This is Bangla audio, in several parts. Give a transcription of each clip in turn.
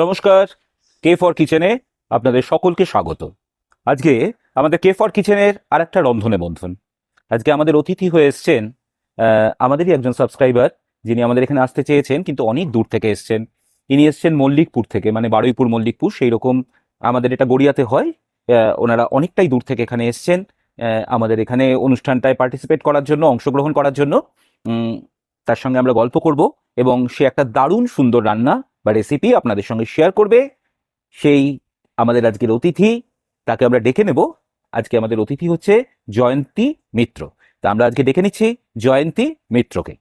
নমস্কার কে ফর কিচেনে আপনাদের সকলকে স্বাগত। আজকে আমাদের কে ফর কিচেনের আর একটা রন্ধনে বন্ধন। আজকে আমাদের অতিথি হয়ে এসছেন আমাদেরই একজন সাবস্ক্রাইবার যিনি আমাদের এখানে আসতে চেয়েছেন, কিন্তু অনেক দূর থেকে এসছেন। ইনি এসছেন মল্লিকপুর থেকে মানে বারুইপুর মল্লিকপুর, সেই রকম আমাদের এটা গড়িয়াতে হয়। ওনারা অনেকটাই দূর থেকে এখানে এসছেন আমাদের এখানে অনুষ্ঠানটায় পার্টিসিপেট করার জন্য, অংশগ্রহণ করার জন্য। তার সঙ্গে আমরা গল্প করব, এবং সে একটা দারুণ সুন্দর রান্না বা রেসিপি আপনাদের সঙ্গে শেয়ার করবে, সেই আমাদের আজকের অতিথি, তাকে আমরা ডেকে নেব। আজকে আমাদের অতিথি হচ্ছে জয়ন্তী মিত্র। তা আমরা আজকে ডেকে নিচ্ছি জয়ন্তী মিত্রকে।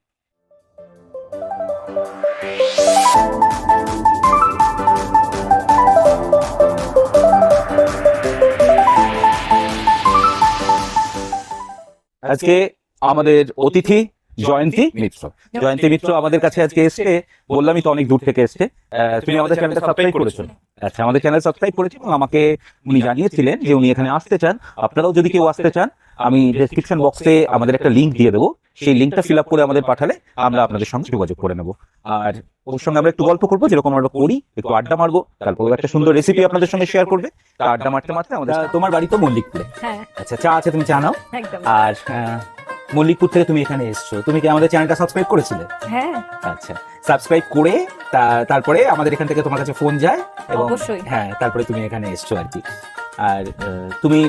আজকে আমাদের অতিথি জয়ন্তী মিত্র। জয়ন্তী মিত্র আমাদের কাছে আজকে এসছে। বললামই তো অনেক দূর থেকে এসছে। আহ, তুমি আমাদের চ্যানেলটা সাবস্ক্রাইব করেছ আচ্ছা আমাদের চ্যানেল সাবস্ক্রাইব করেছি এবং আমাকে উনি জানিয়েছিলেন যে উনি এখানে আসতে চান। আপনারাও যদি কেউ আসতে চান আমি ডেসক্রিপশন বক্সে আমাদের একটা লিংক দিয়ে দেবো। সেই লিঙ্কটা ফিল আপ করে আমাদের পাঠালে আমরা আপনাদের সঙ্গে যোগাযোগ করে নেব। আর ওর সঙ্গে আমরা একটু গল্প করব যেরকম আমরা করি একটু আড্ডা মারবো। তারপর একটা সুন্দর রেসিপি আপনাদের সঙ্গে শেয়ার করবে। তা আড্ডা মারতে মারতে আমাদের তোমার বাড়ি তো মল্লিকপুরে। হ্যাঁ। আচ্ছা চা আছে তুমি চা নাও। আর মল্লিকপুর থেকে তুমি এখানে এসছো। তুমি কি আমাদের চ্যানেলটা সাবস্ক্রাইব করেছিলে? হ্যাঁ। আচ্ছা সাবস্ক্রাইব করে তারপরে আমাদের এখান থেকে তোমার কাছে ফোন যায় এবং। হ্যাঁ তারপরে তুমি এখানে এসছো আর কি। আর তুমি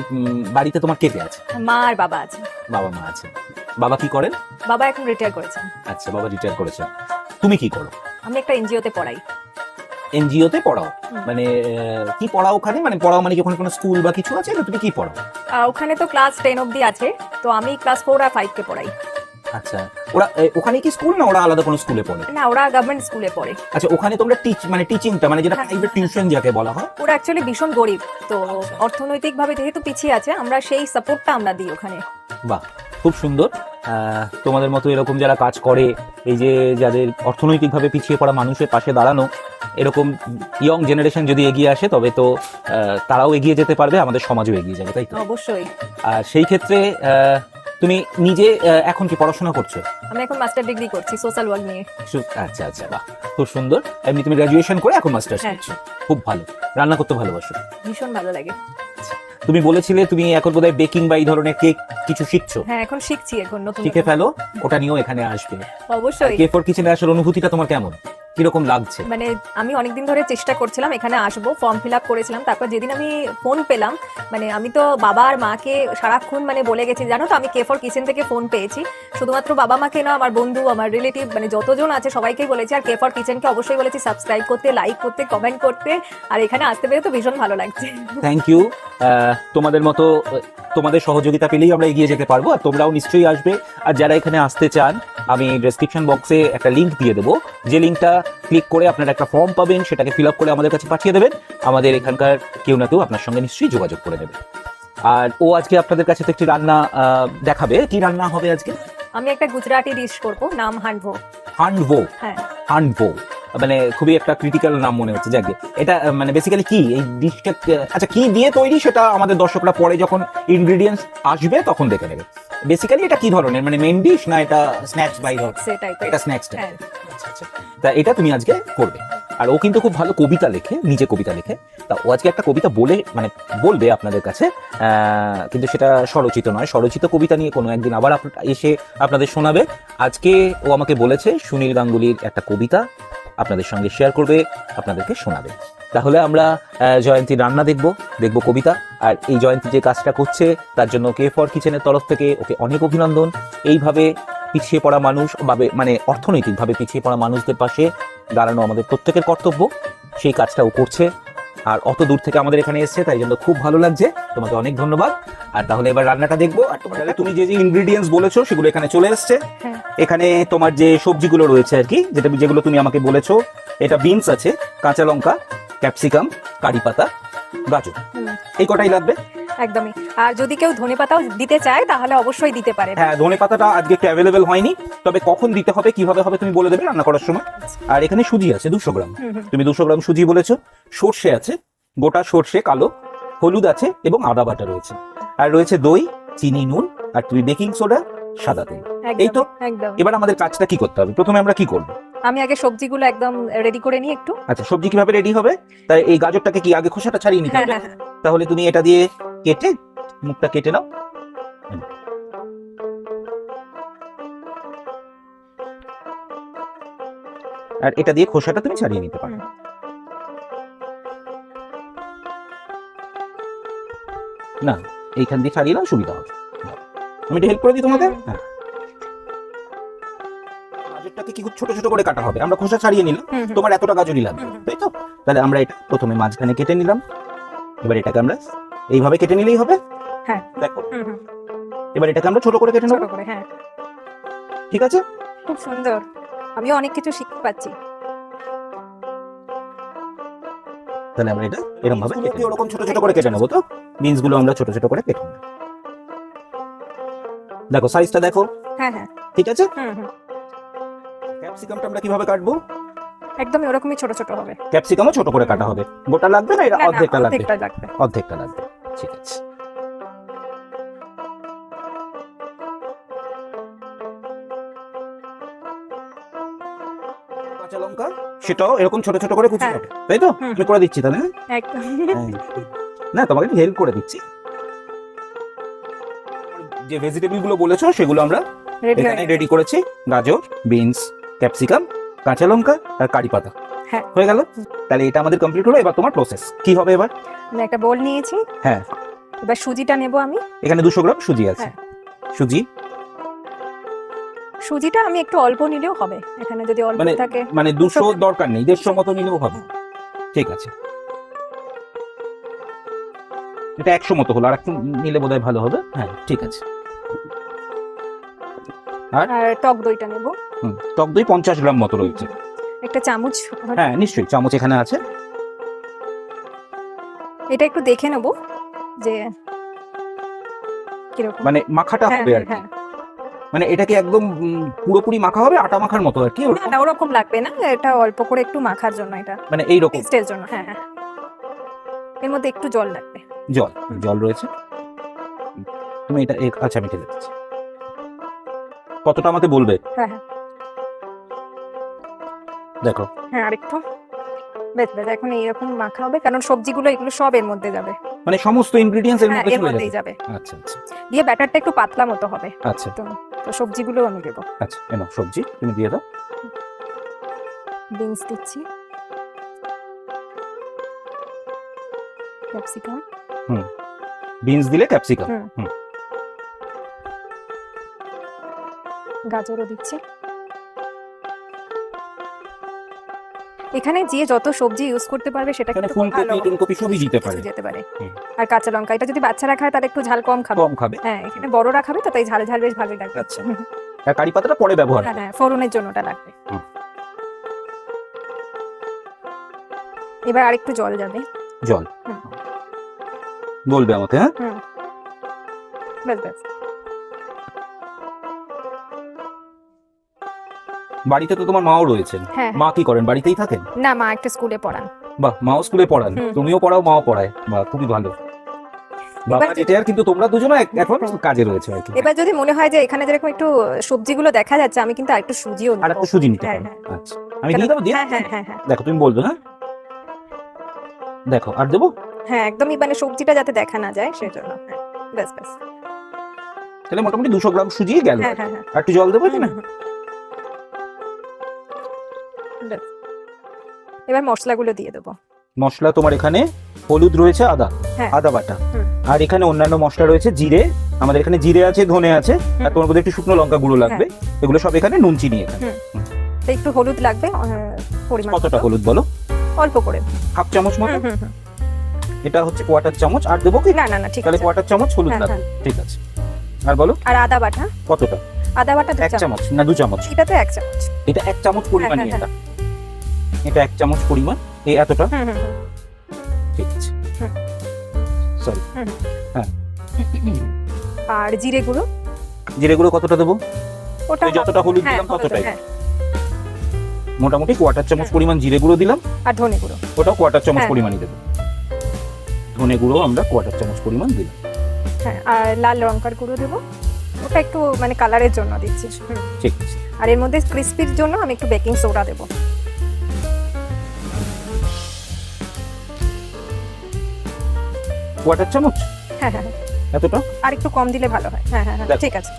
বাড়িতে তোমার কে কে আছে? মা আর বাবা আছে। বাবা মা আছে। বাবা কি করেন? বাবা এখন রিটায়ার করেছেন। আচ্ছা বাবা রিটায়ার করেছেন। তুমি কি করো? আমি একটা এনজিওতে পড়াই। এনজিওতে পড়াও। মানে কি পড়াও ওখানে? মানে পড়াও মানে কি ওখানে কোনো স্কুল বা কিছু আছে? তুমি কি পড়াও? ওখানে তো ক্লাস টেন অবধি আছে। তো আমি ক্লাস ফোর আর ফাইভ কে পড়াই। আচ্ছা। ওরা ওখানে কি স্কুল না ওরা আলাদা কোনো স্কুলে পড়ে? না ওরা গভর্নমেন্ট স্কুলে পড়ে। আচ্ছা ওখানে তোমরা টিচ মানে টিচিংটা মানে যেটা হ্যাঁ। প্রাইভেট টিউশন যাকে বলা হয়? ওরা অ্যাকচুয়ালি ভীষণ গরিব। তো অর্থনৈতিকভাবে যেহেতু পিছিয়ে আছে আমরা সেই সাপোর্টটা আমরা দিই ওখানে। বাহ খুব সুন্দর। তোমাদের মতো এরকম যারা কাজ করে এই যে যাদের অর্থনৈতিকভাবে পিছিয়ে পড়া মানুষের পাশে দাঁড়ানো এরকম ইয়ং জেনারেশন যদি এগিয়ে আসে তবে তো তারাও এগিয়ে যেতে পারবে আমাদের সমাজও এগিয়ে যাবে তাই তো? অবশ্যই। আর সেই ক্ষেত্রে তুমি নিজে এখন কি পড়াশোনা করছ? আমি এখন মাস্টার ডিগ্রি করছি সোশ্যাল ওয়ার্ক নিয়ে। আচ্ছা আচ্ছা বাহ খুব সুন্দর। এমনি তুমি গ্রাজুয়েশন করে এখন মাস্টার্স হ্যাঁ। করছ খুব ভালো। রান্না করতে ভালোবাসো? ভীষণ ভালো লাগে। তুমি বলেছিলে তুমি এখন বোধহয় বেকিং বা এই ধরনের কেক কিছু শিখছো? হ্যাঁ এখন শিখছি এখন নতুন শিখে ফেলো ওটা নিয়েও এখানে আসবে। অবশ্যই। কে ফর কিচেনে আসার অনুভূতিটা তোমার কেমন? কীরকম লাগছে? মানে আমি অনেকদিন ধরে চেষ্টা করছিলাম এখানে আসব ফর্ম ফিল আপ করেছিলাম তারপর যেদিন আমি ফোন পেলাম মানে আমি তো বাবা আর মাকে সারাক্ষণ মানে বলে গেছি জানো তো আমি কে ফর কিচেন থেকে ফোন পেয়েছি শুধুমাত্র বাবা মাকে না আমার বন্ধু আমার রিলেটিভ মানে যতজন আছে সবাইকেই বলেছি আর কে ফর কিচেনকে অবশ্যই বলেছি সাবস্ক্রাইব করতে লাইক করতে কমেন্ট করতে আর এখানে আসতে পেরে তো ভীষণ ভালো লাগছে। থ্যাংক ইউ তোমাদের মতো তোমাদের সহযোগিতা পেলেই আমরা এগিয়ে যেতে পারব আর তোমরাও নিশ্চয়ই আসবে। আর যারা এখানে আসতে চান আমি ডেসক্রিপশন বক্সে একটা লিঙ্ক দিয়ে দেবো। যে লিঙ্কটা ক্লিক করে আপনারা একটা ফর্ম পাবেন সেটাকে ফিল আপ করে আমাদের কাছে পাঠিয়ে দেবেন। আমাদের এখানকার কেউ না কেউ আপনার সঙ্গে নিশ্চয়ই যোগাযোগ করে দেবে আর ও আজকে আপনাদের কাছে তো একটি রান্না দেখাবে। কি রান্না হবে আজকে? আমি একটা গুজরাটি ডিশ করব নাম হানভো। হান্ডভো হ্যাঁ। হান্ডভো মানে খুবই একটা ক্রিটিক্যাল নাম মনে হচ্ছে যাকে এটা মানে বেসিক্যালি কি? এই ডিশটা আচ্ছা কি দিয়ে তৈরি সেটা আমাদের দর্শকরা পরে যখন ইনগ্রেডিয়েন্টস আসবে তখন দেখে নেবে। বেসিক্যালি এটা কি ধরনের? মানে মেন ডিশ না এটা স্ন্যাক্স বাই এটা স্ন্যাক্স হ্যাঁ। আচ্ছা তা এটা তুমি আজকে করবে। আর ও কিন্তু খুব ভালো কবিতা লেখে, নিজে কবিতা লেখে। তা ও আজকে একটা কবিতা বলে মানে বলবে আপনাদের কাছে কিন্তু সেটা স্বরচিত নয়। স্বরচিত কবিতা নিয়ে কোনো একদিন আবার এসে আপনাদের শোনাবে। আজকে ও আমাকে বলেছে, সুনীল গাঙ্গুলির একটা কবিতা আপনাদের সঙ্গে শেয়ার করবে, আপনাদেরকে শোনাবে। তাহলে আমরা জয়ন্তীর রান্না দেখব দেখব কবিতা। আর এই জয়ন্তী যে কাজটা করছে, তার জন্য কে ফর কিচেনের তরফ থেকে ওকে অনেক অভিনন্দন। এইভাবে পিছিয়ে পড়া মানুষ বা মানে অর্থনৈতিকভাবে পিছিয়ে পড়া মানুষদের পাশে দাঁড়ানো আমাদের প্রত্যেকের কর্তব্য। সেই কাজটা ও করছে আর অত দূর থেকে আমাদের এখানে এসেছে তাই জন্য খুব ভালো লাগছে। তোমাকে অনেক ধন্যবাদ। আর তাহলে এবার রান্নাটা দেখব। আর তোমার তুমি যে যে ইনগ্রিডিয়েন্টস বলেছ সেগুলো এখানে চলে এসছে। হ্যাঁ। এখানে তোমার যে সবজিগুলো রয়েছে আর কি যেটা যেগুলো তুমি আমাকে বলেছ এটা বিনস আছে কাঁচা লঙ্কা ক্যাপসিকাম কারি পাতা গাজর। এই কটাই লাগবে? একদমই। আর যদি কেউ ধনে পাতাও দিতে চায় তাহলে অবশ্যই দিতে পারে। হ্যাঁ ধনে পাতাটা আজকে একটু অ্যাভেলেবেল হয়নি তবে কখন দিতে হবে কীভাবে হবে তুমি বলে দেবে রান্না করার সময়। আর এখানে সুজি আছে দুশো গ্রাম। তুমি দুশো গ্রাম সুজি বলেছ সর্ষে আছে গোটা সর্ষে কালো হলুদ আছে এবং আদা বাটা রয়েছে। আর রয়েছে দই চিনি নুন আর তুমি বেকিং সোডা সাদা তেল। এই তো। এবার আমাদের কাজটা কি করতে হবে? প্রথমে আমরা কি করব? আমি আগে সবজিগুলো একদম রেডি করে নিই একটু। আচ্ছা সবজি কীভাবে রেডি হবে? তাই এই গাজরটাকে কি আগে খোসাটা ছাড়িয়ে নিতে হ্যাঁ হবে? হ্যাঁ হ্যাঁ। তাহলে তুমি এটা দিয়ে কেটে মুখটা কেটে নাও। আর এটা দিয়ে খোসাটা তুমি ছাড়িয়ে নিতে পারো। না এইখান দিয়ে ছাড়িয়ে নাও সুবিধা হবে। আমি একটু হেল্প করে দিই তোমাদের? হ্যাঁ। গাজরটাকে কি খুব ছোট ছোট করে কাটা হবে? আমরা খোসা ছাড়িয়ে নিলাম। তোমার এতটা গাজরই লাগবে। তাই তো? তাহলে আমরা এটা প্রথমে মাঝখানে কেটে নিলাম। এবার এটাকে আমরা এইভাবে কেটে নিলেই হবে। হ্যাঁ। দেখো। এবার এটাকে আমরা ছোট করে কেটে নেব। হ্যাঁ। ঠিক আছে? খুব সুন্দর। আমিও অনেক কিছু শিখতে পাচ্ছি তাহলে আমরা এটা এরকম ভাবে কেটে ওরকম ছোট ছোট করে কেটে নেব তো? বিনসগুলো আমরা ছোট ছোট করে কেটে নেব। দেখো সাইজটা দেখো। হ্যাঁ হ্যাঁ। ঠিক আছে? হুম হুম। ক্যাপসিকামটা আমরা কীভাবে কাটবো? একদমই ওরকমই ছোট ছোট হবে। ক্যাপসিকামও ছোট করে কাটা হবে। গোটা লাগবে না? এটা অর্ধেকটা লাগবে? অর্ধেকটা লাগবে। ঠিক আছে। কাঁচা লঙ্কা সেটাও এরকম ছোট ছোট করে কুচি হ্যাঁ। হবে তাই তো? আমি করে দিচ্ছি তাহলে হ্যাঁ? একদম। না তোমাকে হেল্প করে দিচ্ছি। যে ভেজিটেবলগুলো বলেছ সেগুলো আমরা এখানে রেডি করেছি। গাজর বিনস ক্যাপসিকাম কাঁচা লঙ্কা আর কারি পাতা। হ্যাঁ। হয়ে গেল? তাহলে এটা আমাদের কমপ্লিট হলো এবার তোমার প্রসেস কি হবে এবার? আমি একটা বোল নিয়েছি। হ্যাঁ। এবার সুজিটা নেব আমি। এখানে দুশো গ্রাম সুজি আছে। হ্যাঁ। সুজি? সুজিটা আমি একটু অল্প নিলেও হবে। এখানে যদি অল্প মানে- থাকে মানে দুশো দরকার নেই দেড়শো মতো নিলেও হবে। ঠিক আছে। এটা একশো মতো হলো আর একটু নিলে বোধহয় ভালো হবে। হ্যাঁ ঠিক আছে। আর টক দইটা নেব। টক দই পঞ্চাশ গ্রাম মতো রয়েছে। একটা চামচ হ্যাঁ নিশ্চয়ই চামচ এখানে আছে। এটা একটু দেখে নেব যে কীরকম। মানে মাখাটা হ্যাঁ, হবে আর কি। হ্যাঁ। মানে এটা কি একদম পুরোপুরি মাখা হবে আটা মাখার মতো আর কি? না ওরকম লাগবে না এটা অল্প করে একটু মাখার জন্য এটা। মানে এই রকম টেস্টের জন্য হ্যাঁ হ্যাঁ। এর মধ্যে একটু জল লাগবে। জল জল রয়েছে। তুমি এটা এক- আচ্ছা আমি ঢেলে দিচ্ছি। কতটা আমাকে বলবে? হ্যাঁ হ্যাঁ। দেখো। হ্যাঁ আরেকটু। বেশ বেশ এখন এইরকম মাখা হবে কারণ সবজিগুলো এগুলো সব এর মধ্যে যাবে। মানে সমস্ত ইনগ্রেডিয়েন্টস এর হ্যাঁ মধ্যে চলে যাবে? আচ্ছা আচ্ছা। দিয়ে ব্যাটারটা একটু পাতলা মতো হবে। আচ্ছা। তো সবজিগুলো আমি দেবো। আচ্ছা এনো সবজি তুমি দিয়ে দাও। বিনস দিচ্ছি। ক্যাপসিকাম। হুম। বিনস দিলে ক্যাপসিকাম। হুম। হুম। গাজরও দিচ্ছি। এখানে যে যত সবজি ইউজ করতে পারবে সেটা কিন্তু খুব ভালো ফুলকপি টুলকপি সবই দিতে পারে। যেতে পারে। আর কাঁচা লঙ্কা এটা যদি বাচ্চারা খায় তাহলে একটু ঝাল কম খাবে। কম খাবে। হ্যাঁ এখানে বড়রা খাবে তো তাই ঝাল ঝাল বেশ ভালোই লাগবে। আচ্ছা। আর কারি পাতাটা পরে ব্যবহার হ্যাঁ হ্যাঁ ফোড়নের জন্য ওটা লাগবে। এবার আরেকটু জল যাবে। জল। বলবে আমাকে হ্যাঁ? ব্যাস ব্যাস। বাড়িতে তো তোমার মাও রয়েছেন। হ্যাঁ। মা কি করেন? বাড়িতেই থাকেন? না মা একটা স্কুলে পড়ান। বাহ মাও স্কুলে পড়ান? তুমিও পড়াও মাও পড়ায়। বাহ খুবই ভালো। বাবা এবার- কিন্তু তোমরা দুজনে এক- এখন কাজে রয়েছে আর কি। এবার যদি মনে হয় যে এখানে যেরকম একটু সবজিগুলো দেখা যাচ্ছে আমি কিন্তু আরেকটু সুজিও আর নেব। একটু সুজি নিতে হ্যাঁ, হ্যাঁ। আচ্ছা। আমি দিয়ে দেবো? হ্যাঁ হ্যাঁ হ্যাঁ দেখো তুমি বলবে হ্যাঁ? দেখো আর দেবো? হ্যাঁ একদমই মানে সবজিটা যাতে দেখা না যায় সেজন্য ব্যাস ব্যাস। তাহলে মোটামুটি দুশো গ্রাম সুজি গেল। হ্যাঁ হ্যাঁ হ্যাঁ। আর একটু জল দেবো। এবার মশলাগুলো দিয়ে দেবো। মশলা তোমার এখানে হলুদ রয়েছে আদা হ্যাঁ। আদা বাটা। আর এখানে অন্যান্য মশলা রয়েছে জিরে। আমাদের এখানে জিরে আছে ধনে আছে আর তোমার মধ্যে একটু শুকনো লঙ্কা গুঁড়ো লাগবে। হ্যাঁ। এগুলো সব এখানে নুন চিনি এখানে। তো একটু হলুদ লাগবে পরিমাণ কতটা হলুদ বলো? অল্প করে। হাফ চামচ মতো। এটা হচ্ছে কোয়াটার চামচ। আর দেবো কি? না না না ঠিক তাহলে আছে। কোয়াটার চামচ হলুদ হ্যাঁ, লাগবে। ঠিক আছে। আর বলো? আর আদা বাটা? কতটা? আদা বাটা এক চামচ। না দু চামচ। এটা তো এক চামচ। এটা এক চামচ পরিমাণ হ্যাঁ, এটা। এটা এক চামচ পরিমাণ এই এতটা। ঠিক আছে। সরি। হ্যাঁ। আর জিরে গুঁড়ো। জিরে গুঁড়ো কতটা দেবো? ওটা যতটা হলুদ হ্যাঁ, দিলাম ততটাই। হ্যাঁ, মোটামুটি কোয়াটার চামচ হ্যাঁ। পরিমাণ জিরে গুঁড়ো দিলাম। আর ধনে গুঁড়ো। ওটাও কোয়াটার চামচ হ্যাঁ। পরিমাণই দেবো। ধনে গুঁড়ো আমরা কোয়াটার চামচ পরিমাণ দিলাম। হ্যাঁ আর লাল লঙ্কার গুঁড়ো দেবো। ওটা একটু মানে কালারের জন্য দিচ্ছি। ঠিক আছে। আর এর মধ্যে ক্রিস্পির জন্য আমি একটু বেকিং সোডা দেবো। কোয়াটার চামচ? হ্যাঁ হ্যাঁ হ্যাঁ। এতটা? আর একটু কম দিলে ভালো হয়। হ্যাঁ হ্যাঁ হ্যাঁ ঠিক আছে।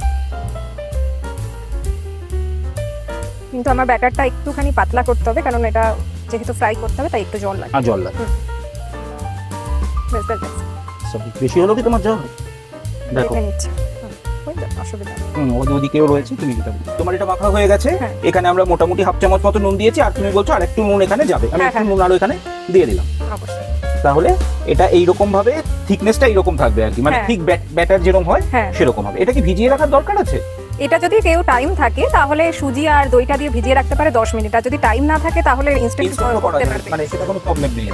কিন্তু আমার ব্যাটারটা একটুখানি পাতলা করতে হবে কারণ এটা যেহেতু ফ্রাই করতে হবে তাই একটু জল লাগে। আর জল লাগে। ব্যাস। সব- বেশি হলো কি তোমার জল দেখো নিচ্ছি। অসুবিধা রয়েছে তুমি যেটা তোমার এটা মাখা হয়ে গেছে হ্যাঁ। এখানে আমরা মোটামুটি হাফ চামচ মতো নুন দিয়েছি আর তুমি বলছো আর একটু নুন এখানে যাবে। আমি হ্যাঁ, একটু হ্যাঁ। নুন আরও এখানে দিয়ে দিলাম। তাহলে এটা এইরকম ভাবে থিকনেসটা এইরকম থাকবে আর কি। মানে। ঠিক ব্যাটার যেরকম হয় সেরকম হবে। এটা কি ভিজিয়ে রাখার দরকার আছে? এটা যদি কেউ টাইম থাকে তাহলে সুজি আর দইটা দিয়ে ভিজিয়ে রাখতে পারে দশ মিনিট। আর যদি টাইম না থাকে তাহলে ইনস্ট্যান্ট করতে পারবে। মানে সেটা কোনো প্রবলেম নেই।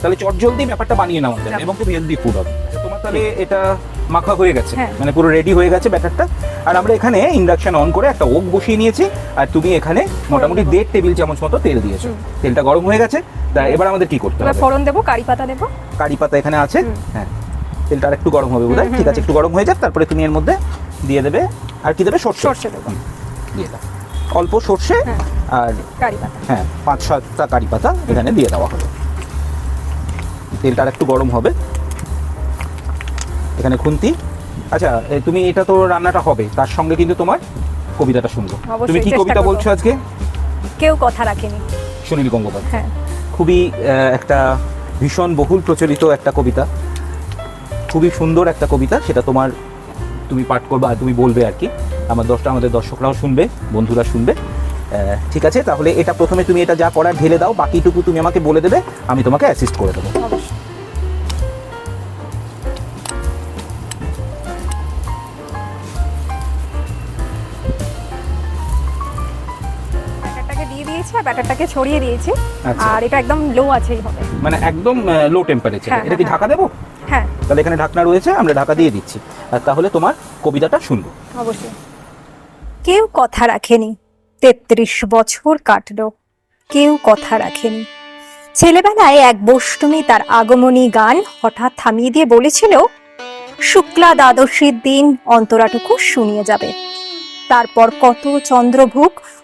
তাহলে চটজলদি ব্যাপারটা বানিয়ে যাবে। এবং খুব হেলদি ফুড হবে। আচ্ছা, তোমার তাহলে এটা মাখা হয়ে গেছে। হ্যাঁ। মানে পুরো রেডি হয়ে গেছে ব্যাটারটা। আর আমরা এখানে ইন্ডাকশন অন করে একটা ওক বসিয়ে নিয়েছি। আর তুমি এখানে মোটামুটি দেড় টেবিল চামচ মতো তেল দিয়েছ। তেলটা গরম হয়ে গেছে। তা এবার আমাদের কি করতে হবে? ফোড়ন দেবো কারি পাতা দেবো। কারি পাতা এখানে আছে। হ্যাঁ। তেলটা আর একটু গরম হবে বোধ হুম, হুম, ঠিক আছে একটু গরম হয়ে যাক। তারপরে তুমি এর মধ্যে দিয়ে দেবে। আর কি দেবে? সর্ষে। সর্ষে দেবো। দিয়ে দাও। অল্প সর্ষে হ্যাঁ। আর কারি পাতা। হ্যাঁ পাঁচ সাতটা কারি পাতা এখানে দিয়ে দেওয়া হবে তেলটা আর একটু গরম হবে। এখানে খুন্তি। আচ্ছা তুমি এটা তো রান্নাটা হবে তার সঙ্গে কিন্তু তোমার কবিতাটা শুনব। তুমি কি কবিতা বলছো আজকে? কেউ কথা রাখেনি। সুনীল গঙ্গোপাধ্যায়। হ্যাঁ। খুবই একটা ভীষণ বহুল প্রচলিত একটা কবিতা। খুবই সুন্দর একটা কবিতা সেটা তোমার তুমি পাঠ করবে আর তুমি বলবে আর কি। আমার দশটা আমাদের দর্শকরাও শুনবে বন্ধুরা শুনবে। ঠিক আছে তাহলে এটা প্রথমে তুমি এটা যা করার ঢেলে দাও বাকিটুকু তুমি আমাকে বলে দেবে আমি তোমাকে অ্যাসিস্ট করে দেবো। ব্যাটারটাকে ছড়িয়ে দিয়েছি। আচ্ছা। আর এটা একদম লো আছেই হবে মানে একদম লো টেম্পারেচার হ্যাঁ, এটা কি হ্যাঁ, ঢাকা দেবো? হ্যাঁ। তাহলে এখানে ঢাকনা রয়েছে আমরা ঢাকা দিয়ে দিচ্ছি। আর তাহলে তোমার কবিতাটা শুনব। অবশ্যই। কেউ কথা রাখেনি তেত্রিশ বছর কাটলো। কেউ কথা রাখেনি। ছেলেবেলায় এক বষ্টমী তার আগমনী গান হঠাৎ থামিয়ে দিয়ে বলেছিল শুক্লা দ্বাদশীর দিন অন্তরাটুকু শুনিয়ে যাবে। তারপর কত চন্দ্রভুক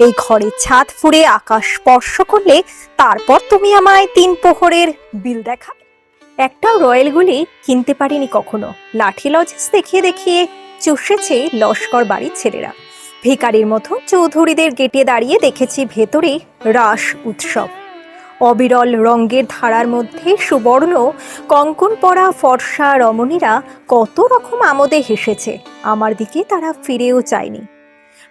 এই ঘরের ছাদ ফুঁড়ে আকাশ স্পর্শ করলে তারপর তুমি আমায় তিন পোহরের বিল দেখাবে। একটাও রয়্যালগুলি কিনতে পারিনি কখনো। লাঠি লজেস দেখিয়ে দেখিয়ে চষেছে লস্কর বাড়ির ছেলেরা। ভিকারির মতো চৌধুরীদের গেটে দাঁড়িয়ে দেখেছি ভেতরে রাস উৎসব। অবিরল রঙ্গের ধারার মধ্যে সুবর্ণ, কঙ্কন পরা ফর্সা রমণীরা কত রকম আমোদে হেসেছে। আমার দিকে তারা ফিরেও চায়নি।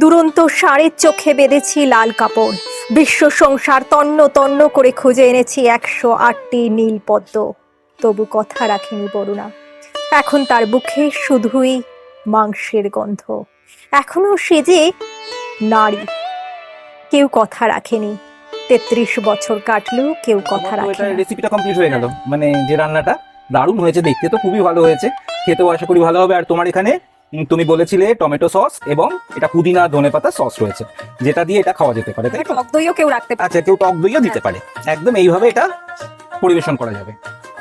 দুরন্ত ষাঁড়ের চোখে বেঁধেছি লাল কাপড়। বিশ্ব সংসার তন্ন তন্ন করে খুঁজে এনেছি একশো আটটি নীল পদ্ম। তবু কথা রাখেনি বরুণা। এখন তার বুকে শুধুই মাংসের গন্ধ। এখনও সে যে নারী। কেউ কথা রাখেনি। তেত্রিশ বছর কাটলো কেউ কথা রাখে। রেসিপিটা কমপ্লিট হয়ে গেল। মানে যে রান্নাটা দারুণ হয়েছে দেখতে তো খুবই ভালো হয়েছে। খেতেও আশা করি ভালো হবে। আর তোমার এখানে তুমি বলেছিলে টমেটো সস এবং এটা পুদিনা ধনে পাতা সস রয়েছে। যেটা দিয়ে এটা খাওয়া যেতে পারে তাই টক দইও কেউ রাখতে পারে। আচ্ছা কেউ টক দইও দিতে পারে। একদম এইভাবে এটা পরিবেশন করা যাবে।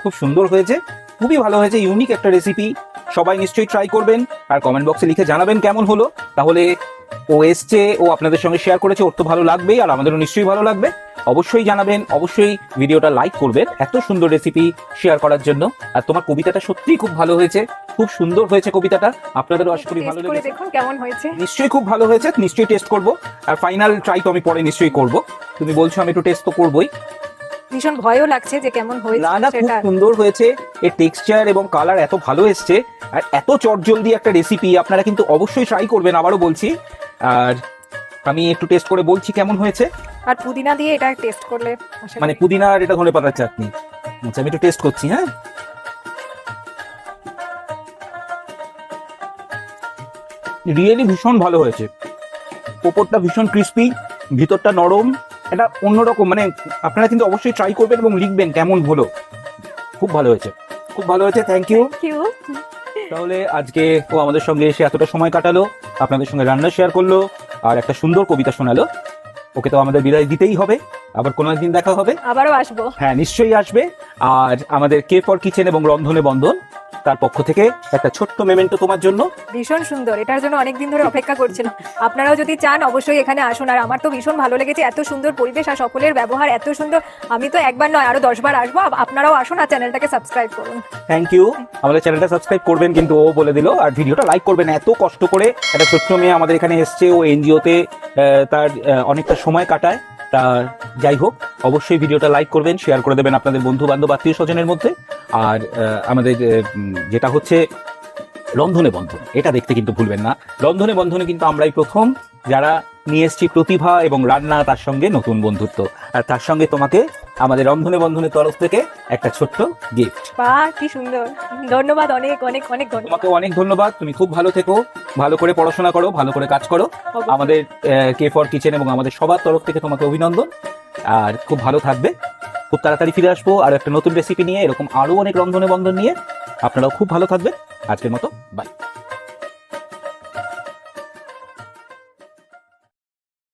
খুব সুন্দর হয়েছে খুবই ভালো হয়েছে ইউনিক একটা রেসিপি সবাই নিশ্চয়ই ট্রাই করবেন আর কমেন্ট বক্সে লিখে জানাবেন কেমন হলো। তাহলে ও এসছে ও আপনাদের সঙ্গে শেয়ার করেছে ওর তো ভালো লাগবেই আর আমাদেরও নিশ্চয়ই ভালো লাগবে। অবশ্যই জানাবেন অবশ্যই ভিডিওটা লাইক করবেন এত সুন্দর রেসিপি শেয়ার করার জন্য। আর তোমার কবিতাটা সত্যিই খুব ভালো হয়েছে খুব সুন্দর হয়েছে কবিতাটা আপনাদেরও আশা করি ভালো লেগেছে। দেখুন কেমন হয়েছে। নিশ্চয়ই খুব ভালো হয়েছে নিশ্চয়ই টেস্ট করব। আর ফাইনাল ট্রাই তো আমি পরে নিশ্চয়ই করব। তুমি বলছো আমি একটু টেস্ট তো করবই। ভীষণ ভয়ও লাগছে যে কেমন হয়েছে না না খুব সুন্দর হয়েছে। এর টেক্সচার এবং কালার এত ভালো এসছে। আর এত চটজলদি একটা রেসিপি আপনারা কিন্তু অবশ্যই ট্রাই করবেন আবারও বলছি। আর আমি একটু টেস্ট করে বলছি কেমন হয়েছে। আর পুদিনা দিয়ে এটা টেস্ট করলে মানে পুদিনা আর এটা ধনে পাতার চাটনি। আচ্ছা আমি একটু টেস্ট করছি হ্যাঁ? রিয়েলি ভীষণ ভালো হয়েছে। ওপরটা ভীষণ ক্রিস্পি ভিতরটা নরম। এটা অন্যরকম মানে আপনারা কিন্তু অবশ্যই ট্রাই করবেন এবং লিখবেন কেমন হলো। খুব ভালো হয়েছে। খুব ভালো হয়েছে থ্যাংক ইউ তাহলে আজকে ও আমাদের সঙ্গে এসে এতটা সময় কাটালো আপনাদের সঙ্গে রান্না শেয়ার করল আর একটা সুন্দর কবিতা শোনালো। ওকে তো আমাদের বিদায় দিতেই হবে আবার কোনো একদিন দেখা হবে। আবারও আসব। হ্যাঁ নিশ্চয়ই আসবে। আর আমাদের কে ফর কিচেন এবং রন্ধনে বন্ধন তার পক্ষ থেকে একটা ছোট্ট মেমেন্টো তোমার জন্য। ভীষণ সুন্দর। এটার জন্য অনেকদিন ধরে অপেক্ষা করছিলাম। আপনারাও যদি চান অবশ্যই এখানে আসুন। আর আমার তো ভীষণ ভালো লেগেছে এত সুন্দর পরিবেশ আর সকলের ব্যবহার এত সুন্দর। আমি তো একবার নয় আরও দশবার আসব। আপনারাও আসুন আর চ্যানেলটাকে সাবস্ক্রাইব করুন। থ্যাংক ইউ আমাদের চ্যানেলটা সাবস্ক্রাইব করবেন কিন্তু ও বলে দিল আর ভিডিওটা লাইক করবেন। এত কষ্ট করে একটা ছোট্ট মেয়ে আমাদের এখানে এসছে। ও এনজিওতে তার অনেকটা সময় কাটায়। তা যাই হোক, অবশ্যই ভিডিওটা লাইক করবেন শেয়ার করে দেবেন আপনাদের বন্ধু বান্ধব আত্মীয় স্বজনের মধ্যে। আর আমাদের যেটা হচ্ছে রন্ধনে বন্ধন, এটা দেখতে কিন্তু ভুলবেন না। রন্ধনে বন্ধনে কিন্তু আমরাই প্রথম। যারা নিয়ে এসেছি প্রতিভা এবং রান্না তার সঙ্গে নতুন বন্ধুত্ব। আর তার সঙ্গে তোমাকে আমাদের রন্ধনে বন্ধনের তরফ থেকে একটা ছোট্ট গিফট কি সুন্দর। ধন্যবাদ অনেক অনেক অনেক ধন্যবাদ। তোমাকে অনেক ধন্যবাদ। তুমি খুব ভালো থেকো ভালো করে পড়াশোনা করো ভালো করে কাজ করো। আমাদের কে ফর কিচেন এবং আমাদের সবার তরফ থেকে তোমাকে অভিনন্দন। আর খুব ভালো থাকবে। খুব তাড়াতাড়ি ফিরে আসব আর একটা নতুন রেসিপি নিয়ে এরকম আরও অনেক রন্ধনে বন্ধন নিয়ে। আপনারাও খুব ভালো থাকবেন। আজকের মতো বাই